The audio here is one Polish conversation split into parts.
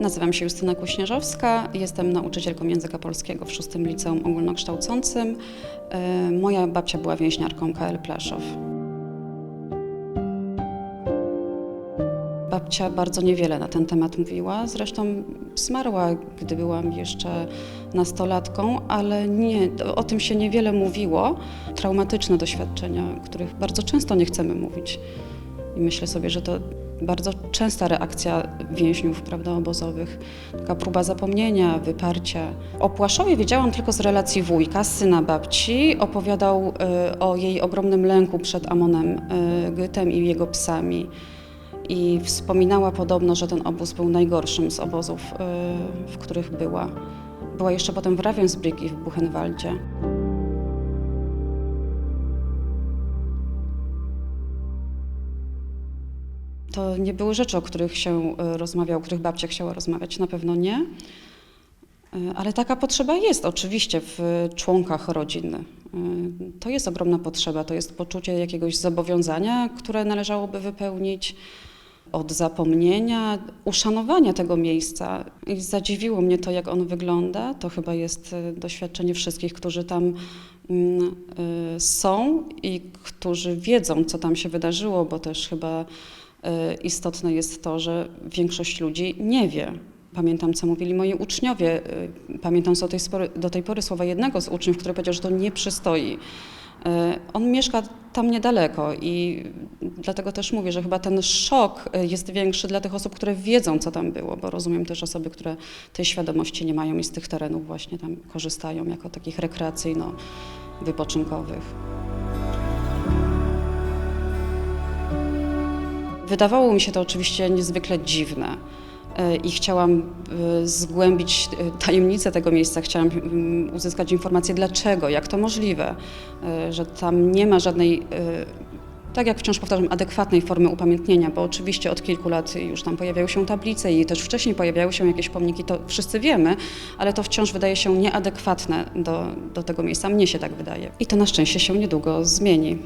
Nazywam się Justyna Kuśnierzowska, jestem nauczycielką języka polskiego w szóstym liceum ogólnokształcącym. E, Moja babcia była więźniarką KL Plaszow. Babcia bardzo niewiele na ten temat mówiła, zresztą zmarła, gdy byłam jeszcze nastolatką, ale nie, o tym się niewiele mówiło. Traumatyczne doświadczenia, których bardzo często nie chcemy mówić. I myślę sobie, że to bardzo częsta reakcja więźniów prawda, obozowych, taka próba zapomnienia, wyparcia. O Płaszowie wiedziałam tylko z relacji wujka, syna babci. Opowiadał y, o jej ogromnym lęku przed Amonem y, Gytem i jego psami. I wspominała podobno, że ten obóz był najgorszym z obozów, y, w których była. Była jeszcze potem w Ravensbrück i w Buchenwaldzie. To nie były rzeczy, o których się y, rozmawia, o których babcia chciała rozmawiać, na pewno nie. Y, Ale taka potrzeba jest oczywiście w członkach rodzin. Y, To jest ogromna potrzeba, to jest poczucie jakiegoś zobowiązania, które należałoby wypełnić, od zapomnienia, uszanowania tego miejsca. I zadziwiło mnie to, jak on wygląda. To chyba jest doświadczenie wszystkich, którzy tam mm, są i którzy wiedzą, co tam się wydarzyło, bo też chyba istotne jest to, że większość ludzi nie wie. Pamiętam, co mówili moi uczniowie. y, Pamiętam do tej, spory, do tej pory słowa jednego z uczniów, który powiedział, że to nie przystoi. Y, On mieszka tam niedaleko i dlatego też mówię, że chyba ten szok y, jest większy dla tych osób, które wiedzą, co tam było, bo rozumiem też osoby, które tej świadomości nie mają i z tych terenów właśnie tam korzystają jako takich rekreacyjno-wypoczynkowych. Wydawało mi się to oczywiście niezwykle dziwne y, i chciałam y, zgłębić y, tajemnicę tego miejsca, chciałam mm, uzyskać informacje dlaczego, jak to możliwe, że tam nie ma żadnej, tak jak wciąż powtarzam, adekwatnej formy upamiętnienia, bo oczywiście od kilku lat już tam pojawiają się tablice i też wcześniej pojawiały się jakieś pomniki, to wszyscy wiemy, ale to wciąż wydaje się nieadekwatne do, do tego miejsca, mnie się tak wydaje. I to na szczęście się niedługo zmieni.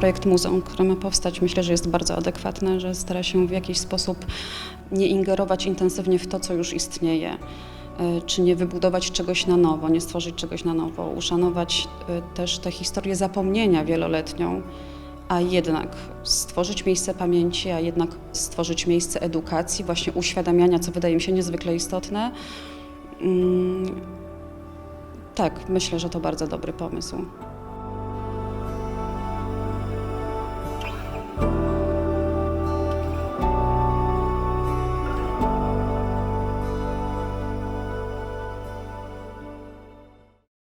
Projekt muzeum, które ma powstać, myślę, że jest bardzo adekwatny, że stara się w jakiś sposób nie ingerować intensywnie w to, co już istnieje, y, czy nie wybudować czegoś na nowo, nie stworzyć czegoś na nowo, uszanować y, też tę historię zapomnienia wieloletnią, a jednak stworzyć miejsce pamięci, a jednak stworzyć miejsce edukacji, właśnie uświadamiania, co wydaje mi się niezwykle istotne. Mm, Tak, myślę, że to bardzo dobry pomysł.